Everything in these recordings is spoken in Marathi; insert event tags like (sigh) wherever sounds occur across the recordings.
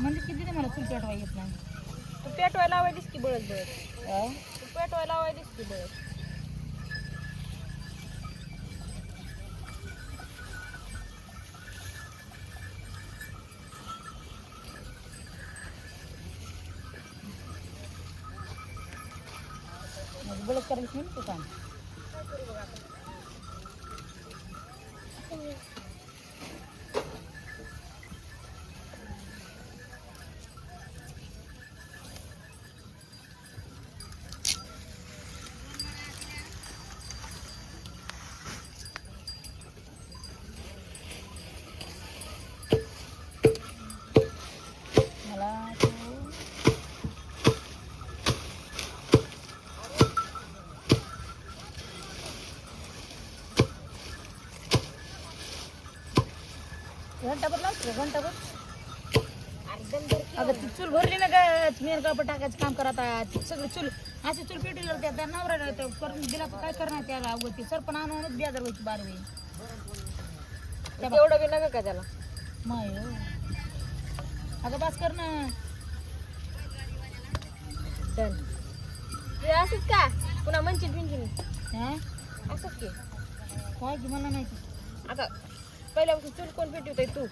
म्हणजे किती ते मला चूल पेटवा येत नाही? तू पेटवायला लावायलीस की बळत बळत? तू पेटवायला लावायलीस की बळत मग बळत करायचं नाही तू काम मला तू घंटाभर लागतो घंटाभर अगं ती चूल भरली ना ग मेन कापड टाकायचं काम करत. ती सगळी चूल अशी चूल पेटवली त्या त्या नवरा करून दिला तर काय करणार त्याला अगं? ती सरपण आणूनच बेजार व्हायची बारवी. तेवढं बी नका का त्याला? माय. अगं बास कर ना. असंच का? पुन्हा बिंचिन हा? असंच की? काय की मला माहिती? आता पहिल्यापासून चूल कोण पेटवतोय तू?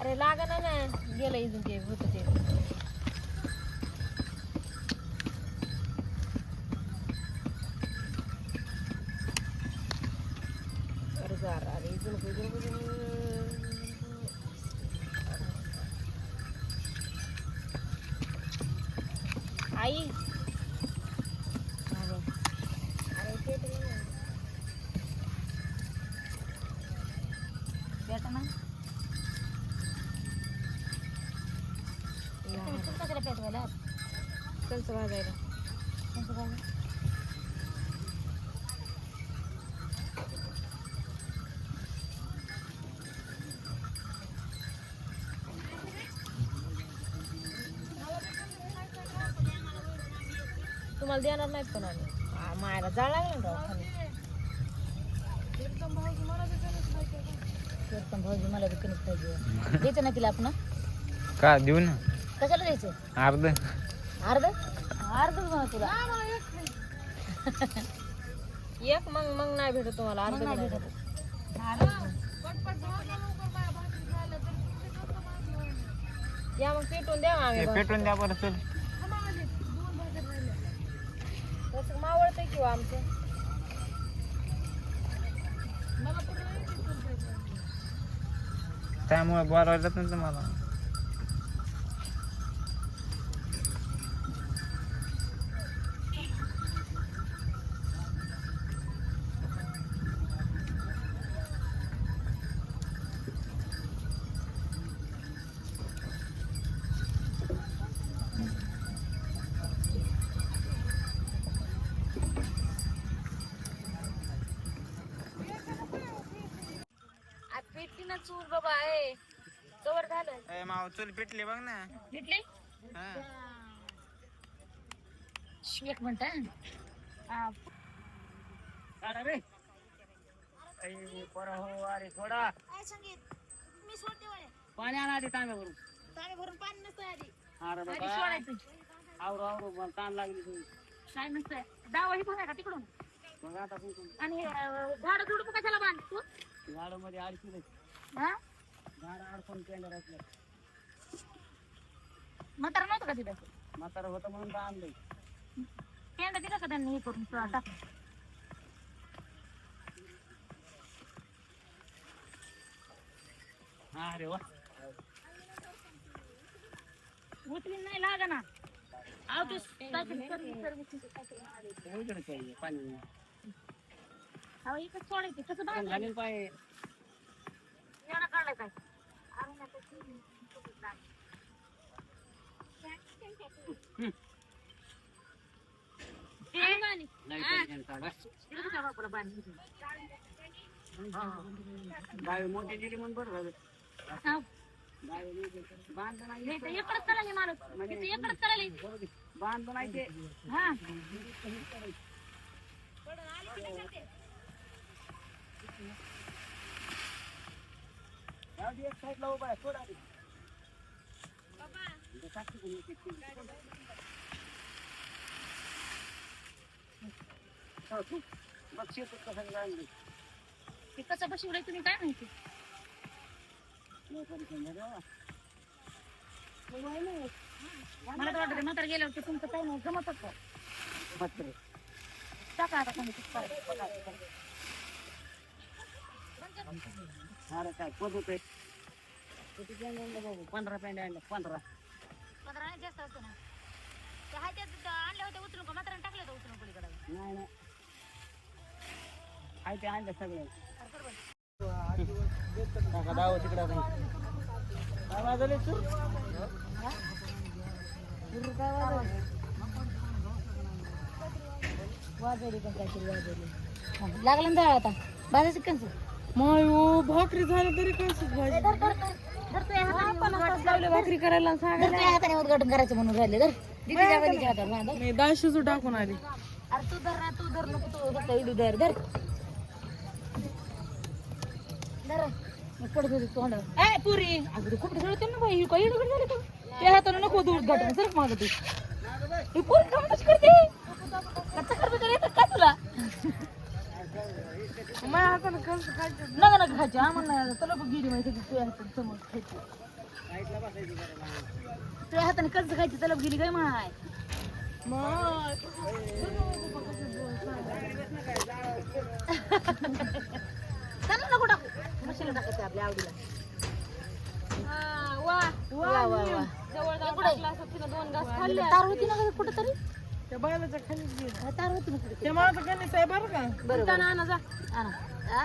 अरे लागा ना ना गेलं इथून ते होत ते अरे जार अरे इथून इथून इथून आई अरे अरे ते तर नाही. बेटा ना लहान. चूल कशाला पेटवायला कंच वाजायला कसं काय तुम्हाला देणार नाहीत पण आम्ही. आ, मायला जाळ लागलं ना राव खाली कीर्तन भाऊजी मला बी कणिक पाहिजे. द्यायचं ना तिला आपण का देऊ ना? कशाला द्यायचं? अर्ध. अर्ध? अर्धच म्हणा तुला. एक मग मग नाही भेटत तुम्हाला अर्ध नाही नाही भेटत. या मग पेटून द्या आम्ही. पेटून द्या बरं तसं मावळतंय किंवा आमचं? त्यामुळे बोलावलं जात ना तुम्हाला. चूल बाबा आहे कवर झालं. ए माव चूल पेटली बघ ना. भेटली हा. एक मिनिट हा. पाणी आणा आधी टांब्यावरून अरे आधी. बाबा. सोडायचं. आवरू आवरू मला ताण लागली तुम्ही काय नसतंय डावा ही पण आहे का तिकडून? मग आता आणि झाड झुडप कशाला बांधतो झाडं मध्ये हा झाड अडकून केलं असलं म्हातारा नव्हतं का तिथं? म्हातारं होतं म्हणून आणलंय. पेंड तिथं का त्यांनी हे करून टाक हा अरे वा. उचली नाही लागा ना आव ते पाहिजे पाणी. अहो इकडे सोडायचं कसं बांधायचं. घालीन घेतलं? गावी मोठी दिली म्हणून बरं झालं नाही करायला माणूस इथे इकडंच नाही ते हा एक साईडला उभा आहे सोडा आधी. इथं टाकी पण एक- एक- हो, कसं जाईल ते कसं बसवलंय तुम्ही काय माहिती मला तर वाटतं म्हातार गेल्यावर ते तुमचं काही नाही जमतच का टाका आता तुम्ही अरे काय किती? पंधरा आणल्या पंधरा. पंधरा नाही जास्त असतं ना. ते हाय त्यात ते आणले होते उचलून का? म्हाताराने टाकले होते उचलून पलीकडे. नाही नाही. आहे ते आणलं सगळं. दाव तिकडं काय वाजवले तू? वाजवली पण काहीतरी वाजवली. लागलं ना आता. बाजायचं कंस मायो भाकरी झाली तरी कसं भाजी? भाकरी करायला सांगा धर तुझ्या हाताने उद्घाटन करायचं म्हणून राहिले. दीदीच्या बहिणीच्या. मी डाळ शिजू टाकून आली. अरे तू धर ना तू धर नको तू फक्त इडू धर धर. धर. मग पडत होती तोंड ए पुरी. अगं ते खूप झालं ना बाई? काही इडू झाली तू? त्या हाताने नको उद्घाटन सर तू. ही पुरी काम कशी करते. कच्चा करते तर येतं का तुला? माझ्या हाताने खायचं. नका नका खायची. म्हणलं तुला बघ गिरी माहिती तुझ्या हातात समोर खायची. तुझ्या हाताने कसं खायची त्याला गेली काय माय. मग त्यांना नको टाकू मशीला टाकायचं आपल्या आवडीला. वा. वा वा वा. जवळ जाऊन कुठे? टाकला असं तिनं दोन घास खाल्ले तार होती ना कुठं तरी त्या बैलाच्या खाली गेली तार होती ना कुठे ते माझं गणित आहे बरं का? बरोबर. त्यांना आणा जा. आणा. आ?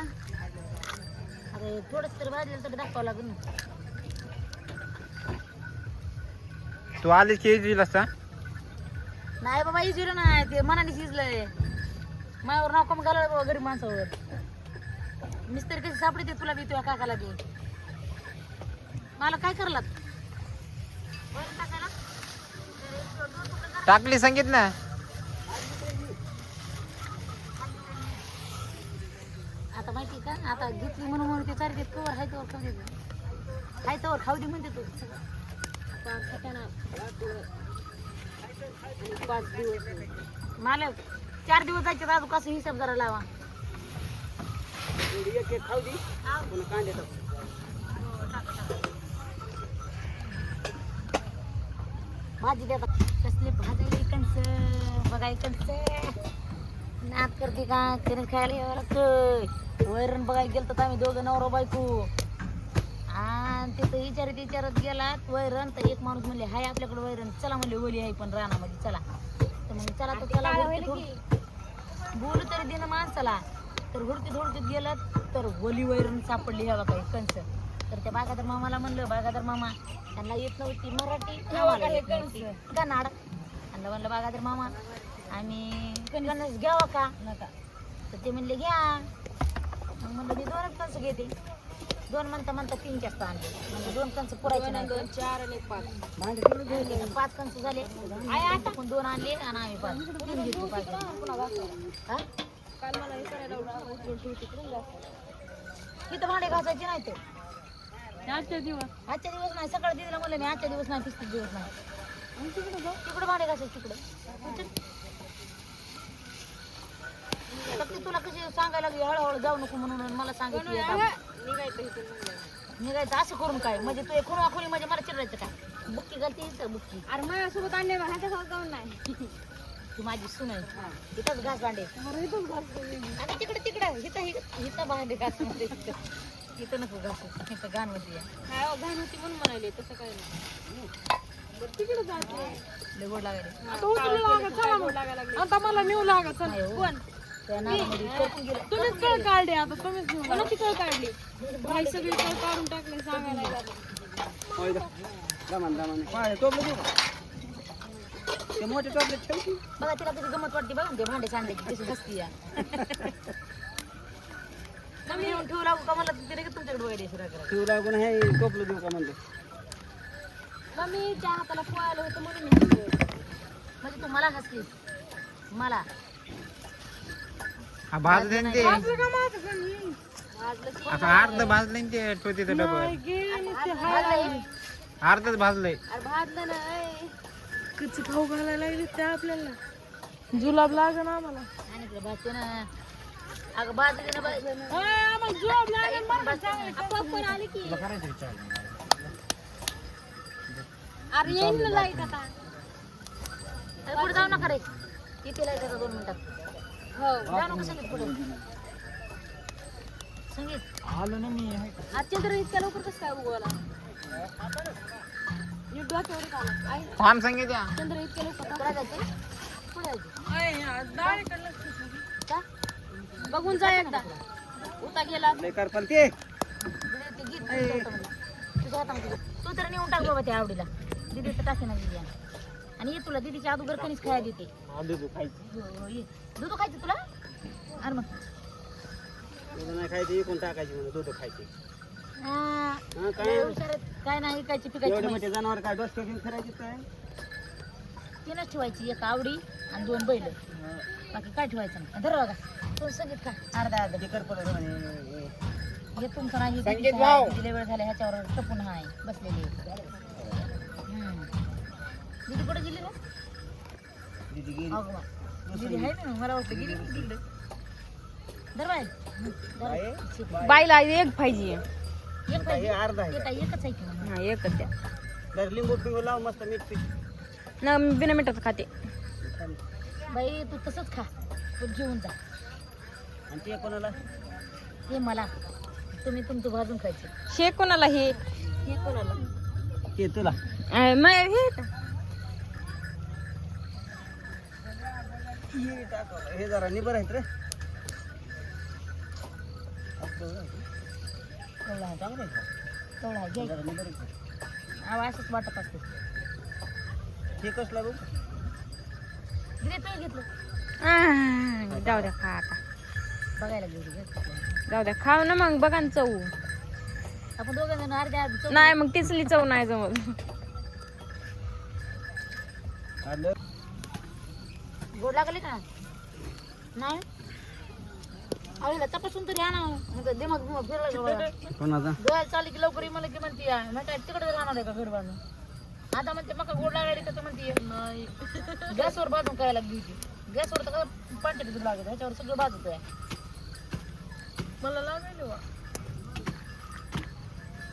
अरे थोडंच तरी भाजलेलं तरी दाखवावं लागेल ना. तू आली की येईल असता नाही बाबा इजिर नाही. ते मनाने शिजलंय माझ्यावर नाव कम घालवलं बाबा गरीब माणसावर. मिस्त्री कशी सापडते तुला बी तुझ्या काकाला बी. मला काय करलात टाकायला? टाकली सांगित ना? आता माहिती का? आता घेतली म्हणून म्हणून ते चार कवर हाय तवर खाऊ दे हाय तवर खाऊ दे म्हणते तू. आता खाताना पाच दिवस. मालक चार दिवस जायचे तर अजून कसं हिसाब जरा लावा. खाऊ दे कांदे भाजी द्या नात करते का? तिने खायला यावं लागतं वैरण बघायला गेलं तर आम्ही दोघं नवरा बायको. आणि तिथं विचारत विचारत गेलात वैरण. तर एक माणूस म्हणले हाय आपल्याकडे वैरण. चला म्हणले ओली आहे पण रानामध्ये. चला. तर मग चला तर चला बोलू तरी दिन माणसाला. तर हुडकीत हुडकीत गेलं तर होली वैरण सापडली हवा काही कंस तर त्या बागादार मामाला म्हणलं बागादार मामा त्यांना येत नव्हती मराठी आम्हाला येत नव्हती. कन्नड त्यांना म्हणलं बागादार मामा आम्ही कणस. घ्यावा का? नका. तर ते म्हणले घ्या. मग म्हणलं मी दोनच कणस घेते. दोन म्हणता म्हणता तीन जास्त आणले. म्हणजे दोन कणस पुरायचे नाही दोन चार आणि पाच. घे. पाच कणस झाले. आई आता? पण दोन आणले आणि आम्ही पाच. तीन घेतले पाच. हा? काल मला हे. तिथं भांडे घासायचे नाही ते. आजच्या दिवस. आजच्या दिवस नाही. सकाळ दिदीला म्हणलं मी आजच्या दिवस नाही पिस्तीस दिवस नाही. तिकडे भांडे घासायचे तिकडे. फक्त तुला कशी सांगायला लागली हळूहळू जाऊ नको म्हणून मला सांगितलं निघायचं इथून म्हणलं. निघायचं असं करून काय? म्हणजे तू एक खुली म्हणजे मला चिरायचं काय बुक्की घालते इथं बुक्की. अरे माझ्यासोबत आणले ह्याच्यासोबत जाऊन नाही? ती माझी सून आहे. इथंच घास भांडे. अरे घास. आणि तिकडे तिकडे इथं इथं इथं भांडे घास म्हणते इथं. इथं नको घासू. इथं घाणवती आहे काय हो, घाण होती म्हणून म्हणाले तसं काही नाही. तिकडे लय गोड लागायले आता उचलू लागत चला मग. आता मला नेऊ लागत चला. हो. कोण? तुम्हीच कळ काढली आता तुम्हीच नेऊ कोणाची कळ काढली? भाई सगळी कळ काढून टाकली सांगायला. दमान दमान पाय तो मोठे टोपले ठेव की. बघा तिला कशी गमत वाटते बघा. ते भांडे सांडायची कशी हसती या. (laughs) कमी येऊन ठेवू लागू का मला का तुमच्याकडे बघायला शिरा करा ठेवू लागून हे टोपलं देऊ का म्हणतो मम्मीच्या हाताला पोहायला होतं म्हणून. म्हणजे तू मला हसलीस मला. हा भाजले ना ते की- आता अर्ध भाजले ना ते ठेवते ते डबल. अर्धच भाजलंय अरे भाजलं नाही खाऊ घालायला लागले ते आपल्याला. जुलाब लागण आम्हाला. आणि इकडे भाजते ना. अगं भाजले ना भाजले ना. जुलाब पॉपकॉर्न आले की. तुला करायचं विचार अरे येईल ना लाइट आता. अरे पुढे जाऊ नका रे. किती लाइट आता दोन मिनिटात आलो ना मी. आज चंद्र इतक्या लवकर कसं काय उगवला? थांब सांगित चंद्र इतक्या लवकर? बघून जा एकदा. उता गेला. लय करपाल ते गीत तू तर नेऊन टाक बाबा त्या आवडीला. दिदी तर टाके ना दिदी आणि ये तुला दिदीच्या अगोदर कणीच खायला देते. दूध खायचं हो, हो, ये. दूध खायचं तुला? अरे मग. दूध नाही खायचं इकून टाकायची म्हणून दूध खायचे. हा, हा काय? लय हुशार आहेत. काय नाही पिकायची एवढे माहिती. मोठे जनावर काय डोसक्या घेऊन फिरायचे काय? तीनच ठेवायची एक आवडी आणि दोन बैल. बाकी काय ठेवायचं नाही धर बघा. तू संगीत का अर्धा अर्धा. म्हणे हे तुमचं नाही संगीत भाऊ. आहे. वेळ झाला ह्याच्यावर टपून हाय बसलेली. दिदी कुठे गेली ना दीदी गेली. अगं बा. दिदी आहे ना मला वाटलं गेली की तिकडे? धर बाई. धर. बाई? शिक. बाईला एक पाहिजे. एक हे पाहिजे. अर्धा आहे. एकच आहे की. हा एकच द्या. तर लिंबू पिंबू लाव मस्त मीठ पीठ ना मी बिना मिठाचं खाते. बाई तू तसंच खा. तू जेवून जा. आणि ते कोणाला? हे मला. तुम्ही तुमचं भाजून खायचे. शे कोणाला हे? हे कोणाला? ते तुला. अं, हे का? हे जरा निबर आहेत रे असंच वाटत असते हे कसला बघ जाऊ द्या खा आता बघायला जाऊ द्या खाऊ ना मग बघा ना चव आपण दोघं जण अर्ध्या नाही मग तिसली चव नाही जमत गोड लागले का? नाही? तपासून तरी आणा. मग दिमाग बिमाग फिरला का बघा कोणाचा? डोळ्यात चालली की लवकर मला की म्हणते या. मग काय तिकडे राहणार आहे का घर बांधून? आता म्हणते मका गोड लागायला का? तर म्हणते नाही. गॅसवर भाजून काय लागली होती. गॅसवर तर पांढरे दूध लागत ह्याच्यावर सगळं भाजत आहे मला लागेल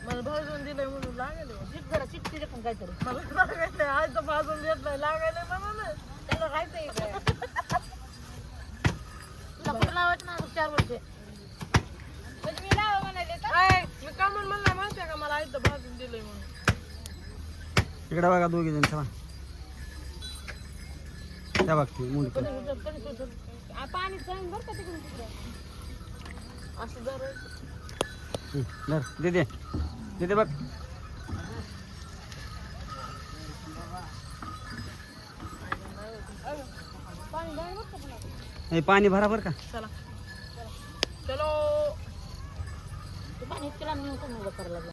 मला भाजून दिलंय म्हणून लागेल सीट जरा सीट तिथे पण काहीतरी. मला लागेल आज भाजून देत नाही लागायला म्हणून त्याला राहायचंय काय (laughs) तुला कुठं लावायचं ना चार वर्ष. म्हणजे मी लावा म्हणाले का मी का म्हणून म्हणला माहितीये का मला भाजून दिलंय म्हणून. इकडे बघा दोघी जण ठेवा त्या बघते मुली पण. चांग बरं का तिकडून तिकडे? असं जर. हं, दे दे. तिथे बघ. हे पाणी भरा बर का. चला. चलो. तू पाणी